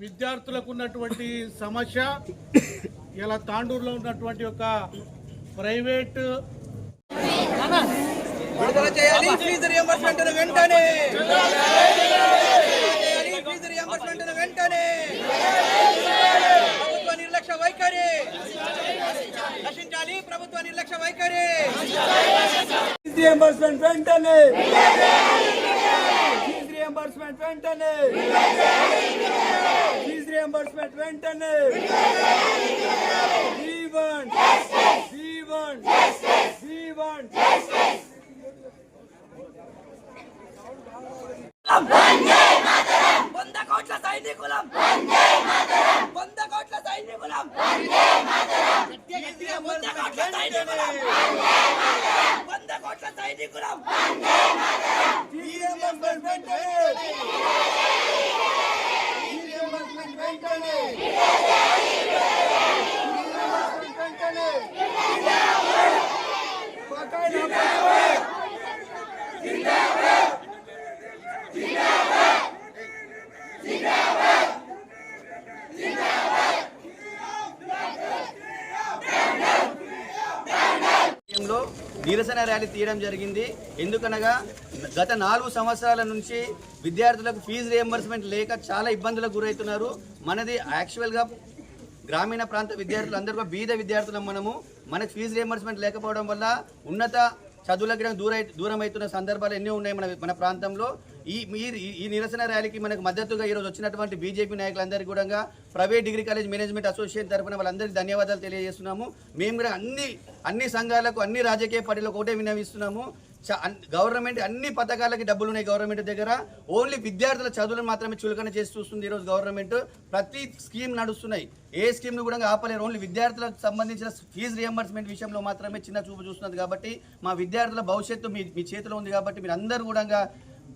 విద్యార్థులకు ఉన్నటువంటి సమస్య ఇలా తాండూరులో ఉన్నటువంటి ఒక ప్రైవేట్ విడుదల చేయాలి. ఫీజు రియంబర్స్మెంట్ వెంటనే. ఫీజు రియంబర్స్మెంట్ వెంటనే. ప్రభుత్వ నిర్లక్ష్య వైఖరి. నశించాలి. ప్రభుత్వ నిర్లక్ష్య వైఖరి. రియంబర్స్మెంట్ వెంటనే. ఫీజ్ రియంబర్స్మెంట్ వెంటనే ఫీజ్ రియంబర్స్మెంట్ వెంటనే జీవన్ జీవన్ జీవన్ వంద కోట్ల సైనికులం వంద కోట్ల సైనికులం వంద కోట్ల సైనికులం వంద కోట్ల సైనికులం ఫీజ్ రియంబర్స్మెంట్ వెంటనే ఫీజ్ రియంబర్స్మెంట్ వెంటనే వెంటనే బకాయిలు లో నిరసన ర్యాలీ తీయడం జరిగింది. ఎందుకనగా గత నాలుగు సంవత్సరాల నుంచి విద్యార్థులకు ఫీజు రియంబర్స్మెంట్ లేక చాలా ఇబ్బందులకు గురవుతున్నారు మనది యాక్చువల్గా గ్రామీణ ప్రాంత విద్యార్థులు అందరూ బీద విద్యార్థులం మనము. మనకు ఫీజు రియంబర్స్మెంట్ లేకపోవడం వల్ల ఉన్నత చదువులకు దూర దూరం అవుతున్న సందర్భాలు ఎన్నో ఉన్నాయి మన మన ప్రాంతంలో. ఈ మీరు ఈ- నిరసన ర్యాలీకి మనకు మద్దతుగా ఈరోజు వచ్చినటువంటి బీజేపీ నాయకులందరికీ కూడా private degree college management association తరఫున వాళ్ళందరికీ ధన్యవాదాలు తెలియజేస్తున్నాము. మేము కూడా అన్ని అన్ని సంఘాలకు అన్ని రాజకీయ పార్టీలకు ఒకటే విన్నవిస్తున్నాము. గవర్నమెంట్ అన్ని పథకాలకి డబ్బులు ఉన్నాయి గవర్నమెంట్ దగ్గర. ఓన్లీ విద్యార్థుల చదువులను మాత్రమే చులకన చేసి చూస్తుంది ఈరోజు గవర్నమెంట్. ప్రతి స్కీమ్ నడుస్తున్నాయి. ఏ స్కీమ్ను కూడా ఆపలేరు. ఓన్లీ విద్యార్థులకు సంబంధించిన ఫీజు రియంబర్స్మెంట్ విషయంలో మాత్రమే చిన్న చూపు చూస్తున్నది కాబట్టి మా విద్యార్థుల భవిష్యత్తు మీ మీ చేతిలో ఉంది కాబట్టి మీరు అందరూ కూడా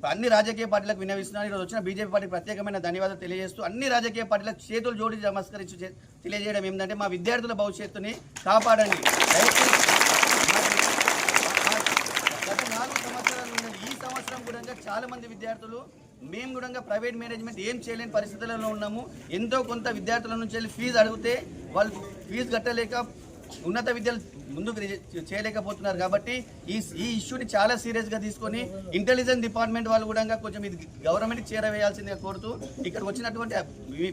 అన్ని రాజకీయ పార్టీలకు వినవిస్తున్నాను ఈరోజు వచ్చిన బీజేపీ పార్టీ ప్రత్యేకమైన ధన్యవాదాలు తెలియజేస్తూ అన్ని రాజకీయ పార్టీలకు చేతులు జోడించి నమస్కరించి తెలియజేయడం ఏంటంటే మా విద్యార్థుల భవిష్యత్తుని కాపాడండి. గత నాలుగు సంవత్సరాల నుండి ఈ సంవత్సరం కూడా చాలా మంది విద్యార్థులు మేము కూడా ప్రైవేట్ మేనేజ్మెంట్ ఏం చేయలేని పరిస్థితులలో ఉన్నాము. ఎంతో కొంత విద్యార్థుల నుంచి వెళ్ళి ఫీజు అడిగితే వాళ్ళు ఫీజు కట్టలేక ఉన్నత విద్యలు ముందుకు చేయలేకపోతున్నారు కాబట్టి ఈ ఈ ఇష్యూని చాలా సీరియస్గా తీసుకొని ఇంటెలిజెన్స్ డిపార్ట్మెంట్ వాళ్ళు కూడా కొంచెం ఇది గవర్నమెంట్కి చేరవేయాల్సిందిగా కోరుతూ ఇక్కడ వచ్చినటువంటి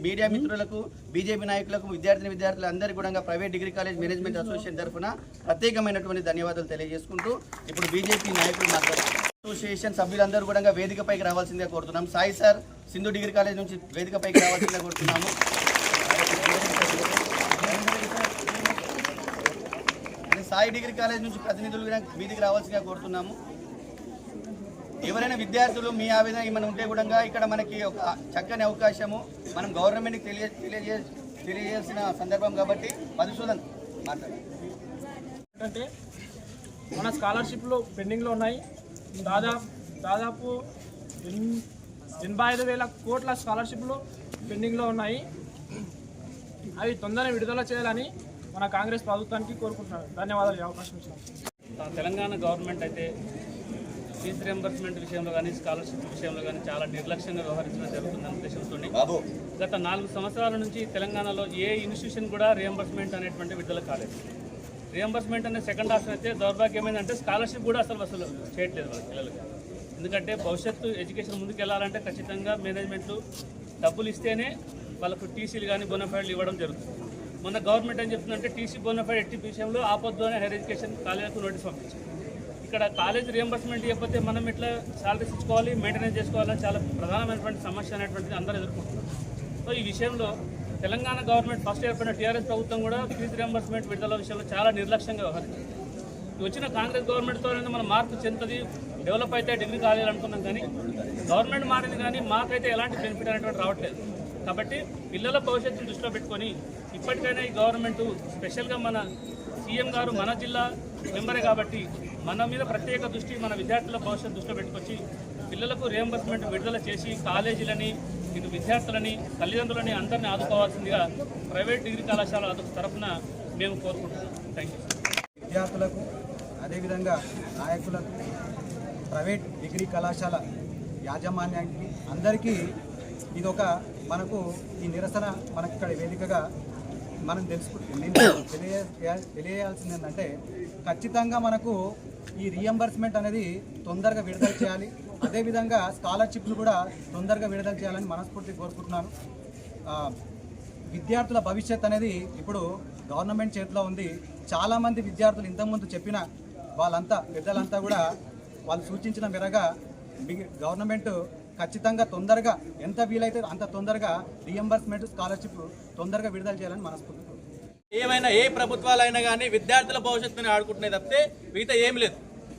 మీడియా మిత్రులకు బీజేపీ నాయకులకు విద్యార్థిని విద్యార్థులు అందరికీ కూడా private degree college management association తరఫున ప్రత్యేకమైనటువంటి ధన్యవాదాలు తెలియజేసుకుంటూ ఇప్పుడు బీజేపీ నాయకులు మాట్లాడారు అసోసియేషన్ సభ్యులందరూ కూడా వేదికపైకి రావాల్సిందిగా కోరుతున్నాం. Sai sir Sindhu degree college నుంచి వేదికపైకి రావాల్సిందిగా కోరుతున్నాము అదే సాయి డిగ్రీ కాలేజ్ నుంచి ప్రతినిధులు వీధికి మీదికి రావాల్సిందిగా కోరుతున్నాము. ఎవరైనా విద్యార్థులు మీ ఆవేదన ఏమైనా ఉంటే కూడా ఇక్కడ మనకి ఒక చక్కని అవకాశము. మనం గవర్నమెంట్కి తెలియ తెలియజే తెలియజేసిన సందర్భం కాబట్టి మధుసూదన్ మాట్లాడు మన స్కాలర్షిప్లు పెండింగ్లో ఉన్నాయి. దాదాపు దాదాపు ఎనభై ఐదు వేల కోట్ల స్కాలర్షిప్లు పెండింగ్లో ఉన్నాయి. అవి తొందరగా విడుదల చేయాలని మన కాంగ్రెస్ ప్రభుత్వానికి కోరుకుంటున్నాను. ధన్యవాదాలు అవకాశం ఇచ్చినందుకు. తెలంగాణ గవర్నమెంట్ అయితే ఫీజు రియంబర్స్మెంట్ విషయంలో కానీ స్కాలర్షిప్ విషయంలో కానీ చాలా నిర్లక్ష్యంగా వ్యవహరించడం జరుగుతుందన్న ఉద్దేశంతో గత నాలుగు సంవత్సరాల నుంచి తెలంగాణలో ఏ ఇన్స్టిట్యూషన్ కూడా రియంబర్స్మెంట్ అనేటువంటి విడుదల కాలేదు. రియంబర్స్మెంట్ అనే సెకండ్ ఆప్షన్ అయితే దౌర్భాగ్యం ఏంటంటే స్కాలర్షిప్ కూడా అసలు వసూలు చేయట్లేదు వాళ్ళ పిల్లలకి. ఎందుకంటే భవిష్యత్తు ఎడ్యుకేషన్ ముందుకు వెళ్ళాలంటే ఖచ్చితంగా మేనేజ్మెంట్ డబ్బులు ఇస్తేనే వాళ్ళకు టీసీలు కానీ బోనఫైడ్లు ఇవ్వడం జరుగుతుంది. మొన్న గవర్నమెంట్ ఏం చెప్తుందంటే టీసీ బోనఫైడ్ ఎట్టి విషయంలో ఆపొద్దు అని హైయర్ ఎడ్యుకేషన్ కాలేజీలకు నోటీస్ పంపించింది. ఇక్కడ కాలేజ్ రియంబర్స్మెంట్ ఇవ్వకపోతే మనం ఇట్లా శాలరీస్ ఇచ్చుకోవాలి మెయింటెనెన్స్ చేసుకోవాలని చాలా ప్రధానమైనటువంటి సమస్య అనేటువంటిది అందరూ ఎదుర్కొంటున్నారు. సో ఈ విషయంలో తెలంగాణ గవర్నమెంట్ ఫస్ట్ ఏర్పడిన టీఆర్ఎస్ ప్రభుత్వం కూడా ఫీజు రియంబర్స్మెంట్ విడుదల విషయంలో చాలా నిర్లక్ష్యంగా వ్యవహరించింది. వచ్చిన కాంగ్రెస్ గవర్నమెంట్తో మన మార్పు చెందుతుంది డెవలప్ అయితే డిగ్రీ కాలేజీ అనుకున్నాం కానీ గవర్నమెంట్ మారింది కానీ మాకైతే ఎలాంటి బెనిఫిట్ అనేటువంటి రావట్లేదు. కాబట్టి పిల్లల భవిష్యత్తును దృష్టిలో పెట్టుకొని ఇప్పటికైనా ఈ గవర్నమెంట్ స్పెషల్గా మన సీఎం గారు మన జిల్లా మెంబరే కాబట్టి మన మీద ప్రత్యేక దృష్టి మన విద్యార్థుల భవిష్యత్తు దృష్టిలో పెట్టుకొచ్చి పిల్లలకు రియంబర్స్మెంట్ విడుదల చేసి కాలేజీలని ఇటు విద్యార్థులని తల్లిదండ్రులని అందరినీ ఆదుకోవాల్సిందిగా ప్రైవేట్ డిగ్రీ కళాశాల తరఫున మేము కోరుకుంటున్నాం. థ్యాంక్ యూ విద్యార్థులకు అదేవిధంగా నాయకులకు ప్రైవేట్ డిగ్రీ కళాశాల యాజమాన్యానికి అందరికీ ఇది ఒక మనకు ఈ నిరసన మనకి ఇక్కడ వేదికగా మనం తెలుసుకుంటుంది తెలియ తెలియాల్సింది ఏంటంటే ఖచ్చితంగా మనకు ఈ రియంబర్స్మెంట్ అనేది తొందరగా విడుదల చేయాలి. అదేవిధంగా స్కాలర్షిప్ను కూడా తొందరగా విడుదల చేయాలని మనస్ఫూర్తి కోరుకుంటున్నాను. విద్యార్థుల భవిష్యత్ అనేది ఇప్పుడు గవర్నమెంట్ చేతిలో ఉంది. చాలామంది విద్యార్థులు ఇంతకుముందు చెప్పిన వాళ్ళంతా పెద్దలంతా కూడా వాళ్ళు సూచించిన మేరగా బిగి- గవర్నమెంట్ ఖచ్చితంగా తొందరగా ఎంత వీలైతే అంత తొందరగా రియంబర్స్మెంట్ స్కాలర్షిప్ తొందరగా విడుదల చేయాలని మనస్ఫూర్తి ఏమైనా ఏ ప్రభుత్వాలైనా కానీ విద్యార్థుల భవిష్యత్తుని ఆడుకుంటున్నాయి తప్పితే మిగతా ఏం లేదు.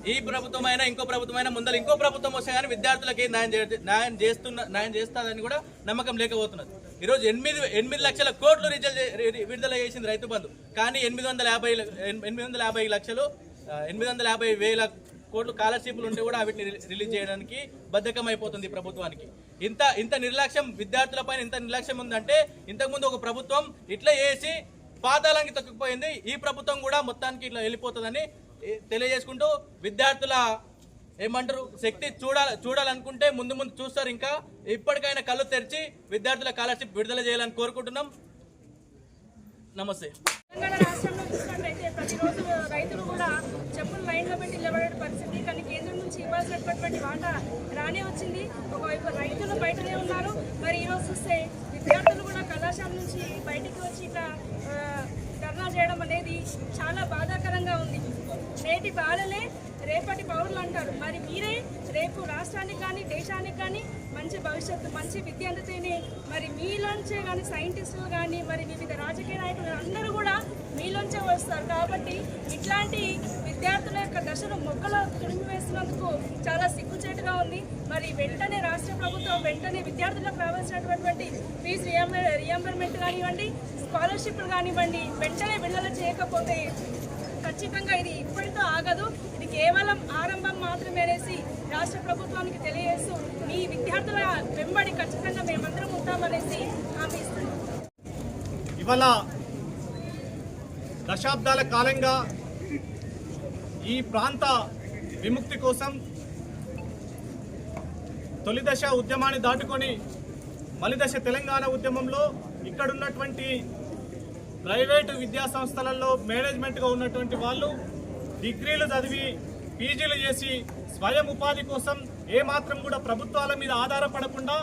ఈ ప్రభుత్వం అయినా ఇంకో ప్రభుత్వం అయినా ముందర ఇంకో ప్రభుత్వం వస్తే కానీ విద్యార్థులకి న్యాయం న్యాయం చేస్తున్న న్యాయం చేస్తుందని కూడా నమ్మకం లేకపోతున్నది. ఈరోజు ఎనిమిది ఎనిమిది లక్షల కోట్లు రిజల్ చే- విడుదల చేసింది రైతు బంధు. కానీ ఎనిమిది వందల యాభై ఎనిమిది వందల యాభై లక్షలు ఎనిమిది వందల యాభై వేల కోట్లు స్కాలర్షిప్లు ఉంటే కూడా వీటిని రిలీజ్ చేయడానికి బద్ధకం అయిపోతుంది ప్రభుత్వానికి. ఇంత ఇంత నిర్లక్ష్యం విద్యార్థులపైన ఇంత నిర్లక్ష్యం ఉందంటే ఇంతకుముందు ఒక ప్రభుత్వం ఇట్లా చేసి పాతాలానికి తొక్కిపోయింది ఈ ప్రభుత్వం కూడా మొత్తానికి ఇట్లా వెళ్ళిపోతుందని తెలియజేసుకుంటూ విద్యార్థుల ఏమంటారు శక్తి చూడాలి చూడాలనుకుంటే ముందు ముందు చూస్తారు ఇంకా. ఇప్పటికైనా కళ్ళు తెరిచి విద్యార్థుల స్కాలర్షిప్ విడుదల చేయాలని కోరుకుంటున్నాం. నమస్తే తెలంగాణ రాష్ట్రంలో చూసినట్లయితే ప్రతిరోజు రైతులు కూడా చెప్పులు లైన్లో పెట్టి నిలబడే పరిస్థితి కానీ కేంద్రం నుంచి ఇవ్వాల్సినటువంటి వాటా రానే వచ్చింది. ఒకవైపు రైతులు బయటనే ఉన్నారు. మరి ఈరోజు చూస్తే విద్యార్థులు కూడా కళాశాల నుంచి బయటికి వచ్చి ఇట్లా ధర్నా చేయడం అనేది చాలా బాధాకరంగా ఉంది. నేటి బాలలే రేపటి పౌరులు అంటారు. మరి మీరే రేపు రాష్ట్రానికి కానీ దేశానికి కానీ మంచి భవిష్యత్తు మంచి విద్య అందుతేనే మరి మీలోంచే కానీ సైంటిస్టులు కానీ మరి వివిధ రాజకీయ నాయకులు అందరూ కూడా మీలోంచే వస్తారు. కాబట్టి ఇట్లాంటి విద్యార్థుల యొక్క దశను మొక్కలు తుడిమి వేసినందుకు చాలా సిగ్గుచేటుగా ఉంది. మరి వెంటనే రాష్ట్ర ప్రభుత్వం వెంటనే విద్యార్థులకు రావాల్సినటువంటి ఫీజు రియంబర్ రియంబర్మెంట్ కానివ్వండి స్కాలర్షిప్లు కానివ్వండి వెంటనే విడుదల చేయకపోతే ఖచ్చితంగా ఇది ఇప్పటితో ఆగదు. ఇది కేవలం ఆరంభం మాత్రమేనేసి రాష్ట్ర ప్రభుత్వానికి తెలియజేస్తూ మీ విద్యార్థుల వెంబడి ఖచ్చితంగా మేమందరం ఉంటామనేసి హామీ ఇస్తున్నాం. ఇవాళ దశాబ్దాల కాలంగా ఈ ప్రాంత విముక్తి కోసం తొలిదశ ఉద్యమాన్ని దాటుకొని మలిదశ తెలంగాణ ఉద్యమంలో ఇక్కడున్నటువంటి ప్రైవేటు విద్యా సంస్థలలో మేనేజ్మెంట్గా ఉన్నటువంటి వాళ్ళు డిగ్రీలు చదివి పీజీలు చేసి స్వయం ఉపాధి కోసం ఏమాత్రం కూడా ప్రభుత్వాల మీద ఆధారపడకుండా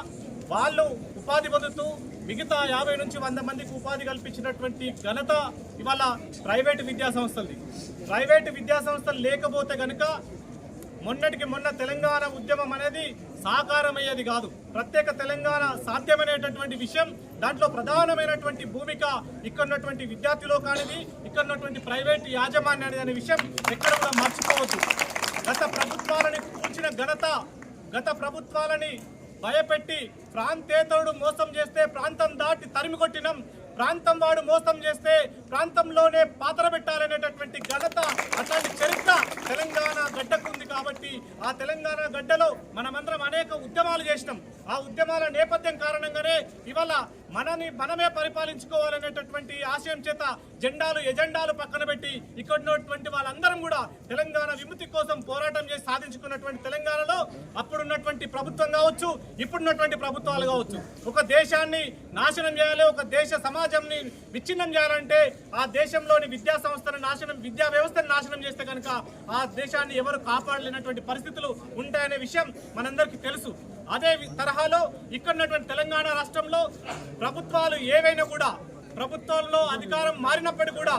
వాళ్ళు ఉపాధి పొందుతూ మిగతా యాభై నుంచి వంద మందికి ఉపాధి కల్పించినటువంటి ఘనత ఇవాళ ప్రైవేటు విద్యాసంస్థలది ప్రైవేటు విద్యాసంస్థలు లేకపోతే కనుక మొన్నటికి మొన్న తెలంగాణ ఉద్యమం అనేది సాకారమయ్యేది కాదు. ప్రత్యేక తెలంగాణ సాధ్యమనేటటువంటి విషయం దాంట్లో ప్రధానమైనటువంటి భూమిక ఇక్కడ ఉన్నటువంటి విద్యార్థి లోకానిది ఇక్కడ ఉన్నటువంటి ప్రైవేట్ యాజమాన్యాన్ని అనే విషయం ఎక్కడ కూడా మర్చిపోవద్దు. గత ప్రభుత్వాలని కూల్చిన ఘనత గత ప్రభుత్వాలని భయపెట్టి ప్రాంతేతరుడు మోసం చేస్తే ప్రాంతం దాటి తరిమి కొట్టినం ప్రాంతం వాడు మోసం చేస్తే ప్రాంతంలోనే పాత్ర పెట్టాలనేటటువంటి ఘనత అట్లాంటి చరిత్ర తెలంగాణ గడ్డకుంది కాబట్టి ఆ తెలంగాణ గడ్డలో మనమందరం అనేక ఉద్యమాలు చేసినాం. ఆ ఉద్యమాల నేపథ్యం కారణంగానే ఇవాళ మనని మనమే పరిపాలించుకోవాలనేటటువంటి ఆశయం చేత జెండాలు ఎజెండాలు పక్కన పెట్టి ఇక్కడ ఉన్నటువంటి వాళ్ళందరం కూడా తెలంగాణ విముక్తి కోసం పోరాటం చేసి సాధించుకున్నటువంటి తెలంగాణలో అప్పుడున్నటువంటి ప్రభుత్వం కావచ్చు ఇప్పుడున్నటువంటి ప్రభుత్వాలు కావచ్చు. ఒక దేశాన్ని నాశనం చేయాలి ఒక దేశ సమాజంని విచ్ఛిన్నం చేయాలంటే ఆ దేశంలోని విద్యా సంస్థను నాశనం విద్యా వ్యవస్థను నాశనం చేస్తే కనుక ఆ దేశాన్ని ఎవరు కాపాడలేనటువంటి పరిస్థితులు ఉంటాయనే విషయం మనందరికీ తెలుసు. అదే తరహాలో ఇక్కడ ఉన్నటువంటి తెలంగాణ రాష్ట్రంలో ప్రభుత్వాలు ఏవైనా కూడా ప్రభుత్వంలో అధికారం మారినప్పటికీ కూడా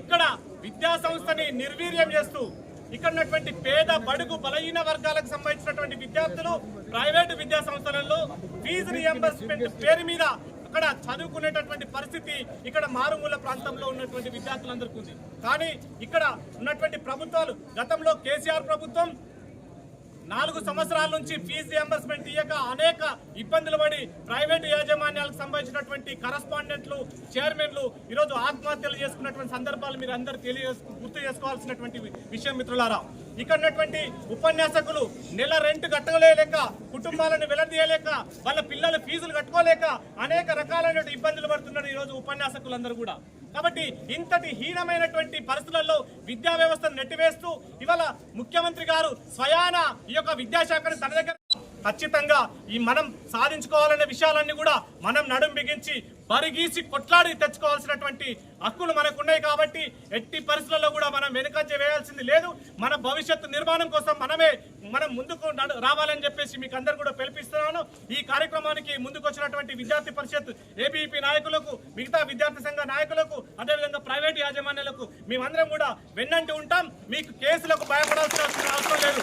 ఇక్కడ విద్యా సంస్థని నిర్వీర్యం చేస్తూ ఇక్కడ ఉన్నటువంటి పేద బడుగు బలహీన వర్గాలకు సంబంధించినటువంటి విద్యార్థులు ప్రైవేటు విద్యా సంస్థలలో ఫీజు రియంబర్స్మెంట్ పేరు మీద అక్కడ చదువుకునేటటువంటి పరిస్థితి ఇక్కడ మారుమూల ప్రాంతంలో ఉన్నటువంటి విద్యార్థులందరికీ ఉంది. కానీ ఇక్కడ ఉన్నటువంటి ప్రభుత్వాలు గతంలో కేసీఆర్ ప్రభుత్వం నాలుగు సంవత్సరాల నుంచి ఫీజు రియంబర్స్మెంట్ ఇయ్యక అనేక ఇబ్బందులు పడి ప్రైవేట్ యాజమాన్యాలకు సంబంధించినటువంటి కరస్పాండెంట్లు చైర్మన్లు ఈరోజు ఆత్మహత్యలు చేసుకున్నటువంటి సందర్భాలు మీరు అందరూ తెలియ గుర్తు చేసుకోవాల్సినటువంటి విషయం మిత్రులారా. ఇక్కడ ఉన్నటువంటి ఉపన్యాసకులు నెల రెంట్ కట్టలేక కుటుంబాలను వెలదీయలేక వాళ్ళ పిల్లల ఫీజులు కట్టుకోలేక అనేక రకాలైనటువంటి ఇబ్బందులు పడుతున్నారు ఈరోజు ఉపన్యాసకులందరూ కూడా. కాబట్టి ఇంతటి హీనమైనటువంటి పరిస్థితులలో విద్యా వ్యవస్థను నెట్టివేస్తూ ఇవాళ ముఖ్యమంత్రి గారు స్వయాన ఈ యొక్క విద్యాశాఖను తన దగ్గర ఖచ్చితంగా ఈ మనం సాధించుకోవాలనే విషయాలన్నీ కూడా మనం నడుం బిగించి బరిగీసి కొట్లాడి తెచ్చుకోవాల్సినటువంటి హక్కులు మనకున్నాయి కాబట్టి ఎట్టి పరిస్థితుల్లో కూడా మనం వెనుకంజ వేయాల్సింది లేదు. మన భవిష్యత్తు నిర్మాణం కోసం మనమే మనం ముందుకు నడు- రావాలని చెప్పేసి మీకు అందరు కూడా పిలిపిస్తున్నాను. ఈ కార్యక్రమానికి ముందుకు వచ్చినటువంటి విద్యార్థి పరిషత్ ఏబీపీ నాయకులకు మిగతా విద్యార్థి సంఘ నాయకులకు అదేవిధంగా ప్రైవేట్ యాజమాన్యాలకు మేమందరం కూడా వెన్నంటి ఉంటాం. మీకు కేసులకు భయపడాల్సిన అవసరం లేదు.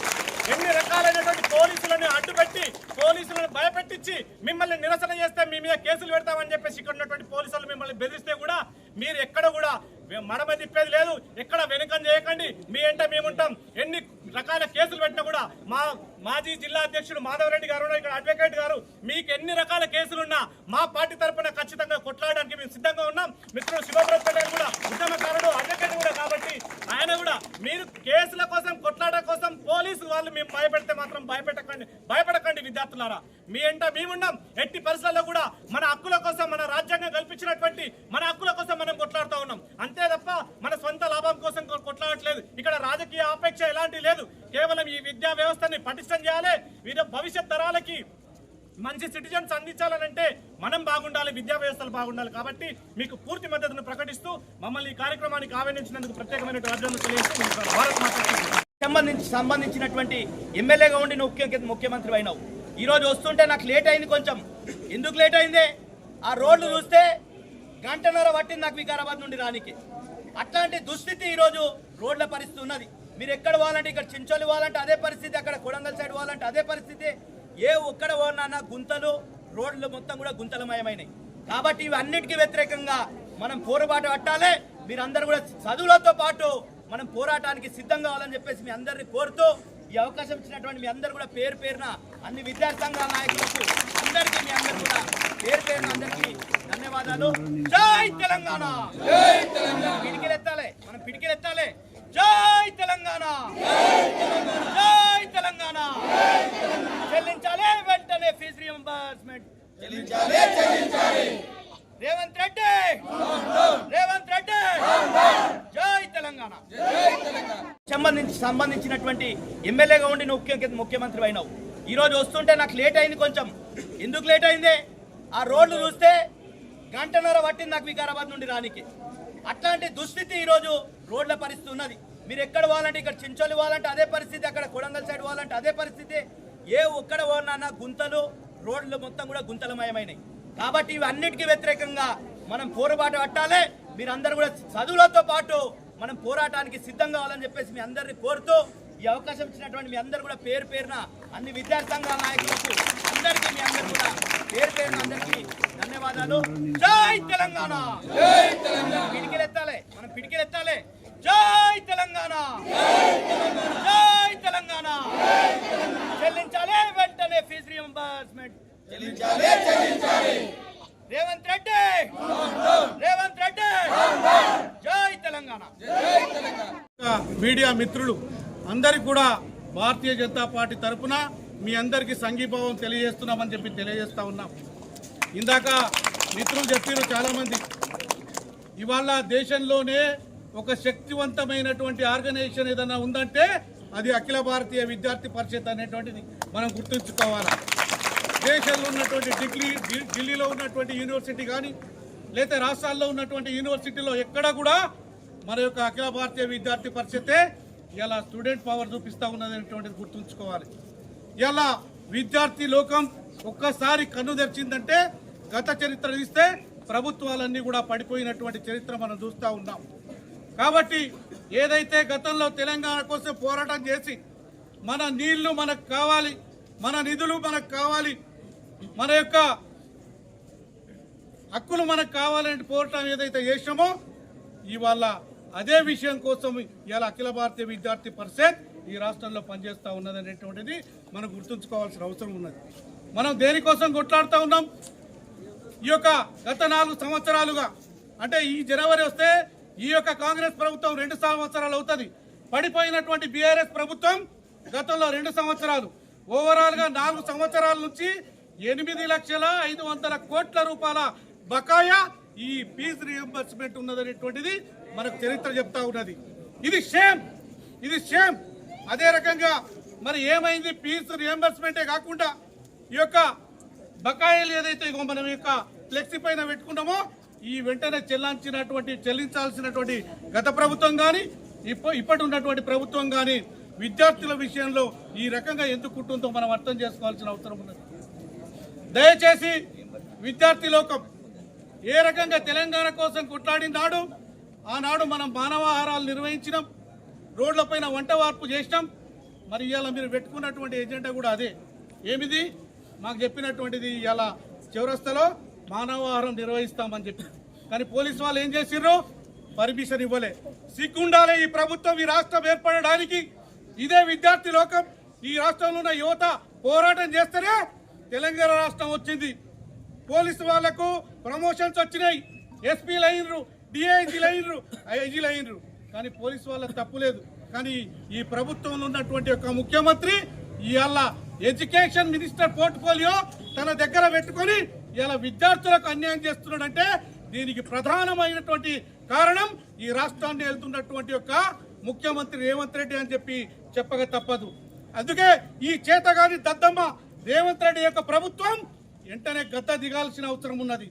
ఎన్ని రకాలైనటువంటి పోలీసులను అడ్డుపెట్టి పోలీసులను భయపెట్టించి మిమ్మల్ని నిరసన చేస్తే మీ మీద కేసులు పెడతామని చెప్పేసి ఇక్కడ ఉన్నటువంటి పోలీసులు మిమ్మల్ని బెదిరిస్తే కూడా మీరు ఎక్కడ కూడా మడమ తిప్పేది లేదు. ఎక్కడ వెనుకం చేయకండి. మీ అంటే మేముంటాం. ఎన్ని రకాల కేసులు పెట్టినా కూడా మా మాజీ జిల్లా అధ్యక్షుడు మాధవరెడ్డి గారు ఇక్కడ అడ్వకేట్ గారు మీకు ఎన్ని రకాల కేసులున్నా మా పార్టీ తరఫున ఖచ్చితంగా కొట్లాడడానికి మేము సిద్ధంగా ఉన్నాం మిత్రుడు శివప్రసాద్ గారు కూడా ఉద్యమకారుడు అడ్వకేట్ కూడా కాబట్టి ఆయన కూడా మీరు కేసుల కోసం కొట్లాడ కోసం పోలీసు వాళ్ళు మేము భయపెడితే మాత్రం భయపెట్టకండి భయపడకండి విద్యార్థులారా మీ ఎంట మేమున్నాం ఎట్టి పరిస్థితుల్లో కూడా మన హక్కుల కోసం మన రాజ్యాంగం కల్పించినటువంటి మన హక్కుల కోసం మనం కొట్లాడుతూ ఉన్నాం అంతే తప్ప మన సొంత లాభం కోసం కొ- కొట్లాడట్లేదు ఇక్కడ రాజకీయ ఆపేక్ష ఎలాంటి లేదు కేవలం ఈ విద్యా వ్యవస్థని పటిష్టం చేయాలి. వీరి భవిష్యత్ తరాలకి మంచి సిటిజన్స్ అందించాలనంటే మనం బాగుండాలి విద్యా వ్యవస్థలు బాగుండాలి కాబట్టి మీకు పూర్తి మద్దతును ప్రకటిస్తూ మమ్మల్ని ఈ కార్యక్రమానికి ఆవేదించినందుకు ప్రత్యేకమైన అభినందనలు తెలియజేస్తూ భారత్ సంబంధించి సంబంధించినటువంటి ఎమ్మెల్యేగా ఉండి నువ్వు ముఖ్య ముఖ్యమంత్రి అయినావు. ఈ రోజు వస్తుంటే నాకు లేట్ అయింది కొంచెం. ఎందుకు లేట్ అయింది? ఆ రోడ్లు చూస్తే గంటన్నర పట్టింది నాకు వికారాబాద్ నుండి రానికి. అట్లాంటి దుస్థితి ఈరోజు రోడ్ల పరిస్థితి ఉన్నది. మీరు ఎక్కడ పోవాలంటే ఇక్కడ చించోలి పోవాలంటే అదే పరిస్థితి అక్కడ కొడంగల్ సైడ్ పోవాలంటే అదే పరిస్థితి. ఏ ఒక్కడ పోనా గుంతలు రోడ్లు మొత్తం కూడా గుంతలమయమైనాయి. కాబట్టి ఇవన్నిటికీ వ్యతిరేకంగా మనం పోరుబాటు పట్టాలి. మీరందరూ కూడా చదువులతో పాటు మనం పోరాటానికి సిద్ధం కావాలని చెప్పేసి మీ అందరిని కోరుతూ ఈ అవకాశం ఇచ్చినటువంటి మీ అందరు కూడా పేరు పేరున అన్ని విద్యార్థి సంఘాల నాయకులకు అందరికీ మీ అందరు కూడా పేరు పేరున అందరికీ ధన్యవాదాలు. జై తెలంగాణ! జై తెలంగాణ! పిడికిలెత్తాలి మనం పిడికిలెత్తాలి. జై తెలంగాణ. జై తెలంగాణ. చెల్లించాలి వెంటనే ఫీజు రియంబర్స్మెంట్ చెల్లించాలి చెల్లించాలి. రేవంత్ రెడ్డి. రేవంత్ రెడ్డి. జై తెలంగాణ. సంబంధించి సంబంధించినటువంటి ఎమ్మెల్యేగా ఉండి నువ్వు ముఖ్య ముఖ్యమంత్రి అయినావు. ఈ రోజు వస్తుంటే నాకు లేట్ అయింది కొంచెం. ఎందుకు లేట్ అయింది? ఆ రోడ్లు చూస్తే గంటన్నర పట్టింది నాకు వికారాబాద్ నుండి రానికి. అట్లాంటి దుస్థితి ఈరోజు రోడ్ల పరిస్థితి ఉన్నది. మీరు ఎక్కడ పోవాలంటే ఇక్కడ చించోలి పోవాలంటే అదే పరిస్థితి అక్కడ కొడంగల్ సైడ్ పోవాలంటే అదే పరిస్థితి ఏ ఒక్కడ పోనా గుంతలు రోడ్లు మొత్తం కూడా గుంతలమయమైనాయి. కాబట్టి ఇవన్నిటికీ వ్యతిరేకంగా మనం పోరుబాటు పట్టాలి. మీరందరూ కూడా చదువులతో పాటు మనం పోరాటానికి సిద్ధం కావాలని చెప్పేసి మీ అందరిని కోరుతూ ఈ అవకాశం ఇచ్చినటువంటి మీ అందరు కూడా పేరు పేరున అన్ని విద్యార్థి సంఘాల నాయకులకు అందరికీ మీ అందరు కూడా పేరు పేరున అందరికీ ధన్యవాదాలు. జై తెలంగాణ! జై తెలంగాణ! పిడికిలెత్తాలి. మనం పిడికిలెత్తాలి. జై తెలంగాణ. జై తెలంగాణ. చెల్లించాలి వెంటనే ఫీజు రియంబర్స్మెంట్ చెల్లించాలి చెల్లించాలి. రేవంత్ రెడ్డి. రేవంత్ రెడ్డి. జై తెలంగాణ. మీడియా మిత్రులు అందరికి కూడా భారతీయ జనతా పార్టీ తరపున మీ అందరికీ సంఘీభావం తెలియజేస్తున్నామని చెప్పి తెలియజేస్తా ఉన్నాం. ఇందాక మిత్రులు చెప్పారు చాలామంది. ఇవాళ దేశంలోనే ఒక శక్తివంతమైనటువంటి ఆర్గనైజేషన్ ఏదైనా ఉందంటే అది అఖిల భారతీయ విద్యార్థి పరిషత్ అనేటువంటిది మనం గుర్తుంచుకోవాలి? దేశంలో ఉన్నటువంటి ఢిల్లీ ఢిల్లీలో ఉన్నటువంటి యూనివర్సిటీ కానీ లేదా రాష్ట్రాల్లో ఉన్నటువంటి యూనివర్సిటీలో ఎక్కడ కూడా మన యొక్క అఖిల భారతీయ విద్యార్థి పరిషతే ఇలా స్టూడెంట్ పవర్ చూపిస్తా ఉన్నది అనేటువంటిది గుర్తుంచుకోవాలి. ఇలా విద్యార్థి లోకం ఒక్కసారి కన్ను తెరిచిందంటే గత చరిత్ర తీస్తే ప్రభుత్వాలన్నీ కూడా పడిపోయినటువంటి చరిత్ర మనం చూస్తూ ఉన్నాం. కాబట్టి ఏదైతే గతంలో తెలంగాణ కోసం పోరాటం చేసి మన నీళ్ళు మనకు కావాలి మన నిధులు మనకు కావాలి మన యొక్క హక్కులు మనకు కావాలని పోరాటం ఏదైతే చేసినామో ఇవాళ అదే విషయం కోసం ఇవాళ అఖిల భారతీయ విద్యార్థి పరిషత్ ఈ రాష్ట్రంలో పనిచేస్తూ ఉన్నది అనేటువంటిది మనం గుర్తుంచుకోవాల్సిన అవసరం ఉన్నది. మనం దేనికోసం కొట్లాడుతూ ఉన్నాం? ఈ యొక్క గత నాలుగు సంవత్సరాలుగా అంటే ఈ జనవరి వస్తే ఈ యొక్క కాంగ్రెస్ ప్రభుత్వం రెండు సంవత్సరాలు అవుతుంది. పడిపోయినటువంటి బీఆర్ఎస్ ప్రభుత్వం గతంలో రెండు సంవత్సరాలు. ఓవరాల్గా నాలుగు సంవత్సరాల నుంచి ఎనిమిది లక్షల ఐదు వందల కోట్ల రూపాయల బకాయా ఈ ఫీజు రియంబర్స్మెంట్ ఉన్నదనేటువంటిది మనకు చరిత్ర చెప్తా ఉన్నది. ఇది షేమ్ ఇది షేమ్ అదే రకంగా మరి ఏమైంది? ఫీజు రియంబర్స్మెంటే కాకుండా ఈ యొక్క బకాయిలు ఏదైతే ఇగో మనం యొక్క ఫ్లెక్సీ పైన పెట్టుకున్నామో ఈ వెంటనే చెల్లించినటువంటి చెల్లించాల్సినటువంటి గత ప్రభుత్వం కానీ ఇప్ప ఇప్పటి ఉన్నటువంటి ప్రభుత్వం కానీ విద్యార్థుల విషయంలో ఈ రకంగా ఎందుకు ఉంటుందో మనం అర్థం చేసుకోవాల్సిన అవసరం ఉన్నది. దయచేసి విద్యార్థి లోకం ఏ రకంగా తెలంగాణ కోసం కొట్లాడినాడు ఆనాడు మనం మానవాహారాలు నిర్వహించినాం రోడ్లపైన వంట వార్పు చేసినాం మరి ఇవాళ మీరు పెట్టుకున్నటువంటి ఎజెండా కూడా అదే. ఏమిది? మాకు చెప్పినటువంటిది ఇవాళ చివరస్తలో మానవహారం నిర్వహిస్తామని చెప్పి. కానీ పోలీసు వాళ్ళు ఏం చేసిర్రు? పర్మిషన్ ఇవ్వలే. సిగ్గుండాలే ఈ ప్రభుత్వం ఈ రాష్ట్రం ఏర్పడడానికి. ఇదే విద్యార్థి లోకం. ఈ రాష్ట్రంలో ఉన్న యువత పోరాటం చేస్తేనే తెలంగాణ రాష్ట్రం వచ్చింది. పోలీసు వాళ్ళకు ప్రమోషన్స్ వచ్చినాయి. ఎస్పీలు అయినరు డిఐజీలు అయినరు ఐజీలు అయినరు. కానీ పోలీసు వాళ్ళకి తప్పు లేదు. కానీ ఈ ప్రభుత్వంలో ఉన్నటువంటి ఒక ముఖ్యమంత్రి ఇవాళ ఎడ్యుకేషన్ మినిస్టర్ పోర్ట్ఫోలియో తన దగ్గర పెట్టుకొని ఇలా విద్యార్థులకు అన్యాయం చేస్తున్నాడంటే దీనికి ప్రధానమైనటువంటి కారణం ఈ రాష్ట్రాన్ని వెళ్తున్నటువంటి యొక్క ముఖ్యమంత్రి రేవంత్ రెడ్డి అని చెప్పి చెప్పక తప్పదు. అందుకే ఈ చేతగాని దద్దమ్మ రేవంత్ రెడ్డి యొక్క ప్రభుత్వం వెంటనే గద్ద దిగాల్సిన అవసరం ఉన్నది.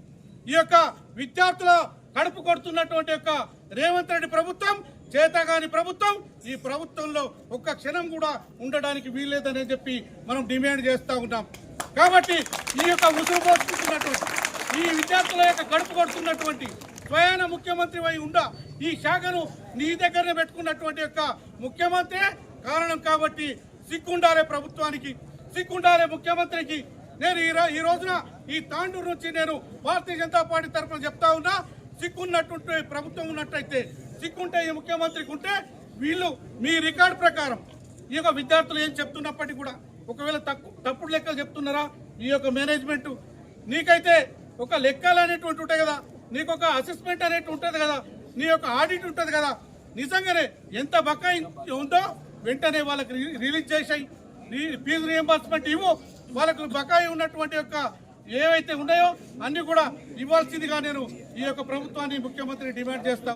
ఈ యొక్క విద్యార్థుల కడుపు కొడుతున్నటువంటి యొక్క రేవంత్ రెడ్డి ప్రభుత్వం చేతగాని ప్రభుత్వం ఈ ప్రభుత్వంలో ఒక్క క్షణం కూడా ఉండడానికి వీల్లేదని చెప్పి మనం డిమాండ్ చేస్తూ ఉన్నాం. కాబట్టి ఈ యొక్క ఉసురు పోసుకుంటున్నటువంటి ఈ విద్యార్థుల యొక్క గడుపు కొడుతున్నటువంటి స్వయాన ముఖ్యమంత్రి అయి ఉండ ఈ శాఖను నీ దగ్గరనే పెట్టుకున్నటువంటి యొక్క ముఖ్యమంత్రి కారణం కాబట్టి సిగ్గుండాలే ప్రభుత్వానికి సిగ్గుండాలే ముఖ్యమంత్రికి. నేను ఈ ఈ రోజున ఈ తాండూరు నుంచి నేను భారతీయ జనతా పార్టీ తరఫున చెప్తా ఉన్నా సిగ్గున్నట్టుంటే ప్రభుత్వం ఉన్నట్టయితే సిగ్గుంటే ఈ ముఖ్యమంత్రికి ఉంటే వీళ్ళు మీ రికార్డు ప్రకారం ఈ యొక్క విద్యార్థులు ఏం చెప్తున్నప్పటికీ కూడా ఒకవేళ తప్పు తప్పుడు లెక్కలు చెప్తున్నారా? ఈ యొక్క మేనేజ్మెంట్. నీకైతే ఒక లెక్కలు అనేటువంటి ఉంటాయి కదా. నీకు ఒక అసెస్మెంట్ అనేటువంటి ఉంటుంది కదా. నీ యొక్క ఆడిట్ ఉంటుంది కదా. నిజంగానే ఎంత బకాయి ఉందో వెంటనే వాళ్ళకి రిలీజ్ చేసాయి. ఫీజు రియంబర్స్మెంట్ ఇవ్వు. వాళ్ళకు బకాయి ఉన్నటువంటి యొక్క ఏవైతే ఉన్నాయో అన్ని కూడా ఇవ్వాల్సిందిగా నేను ఈ యొక్క ప్రభుత్వాన్ని ముఖ్యమంత్రి డిమాండ్ చేస్తా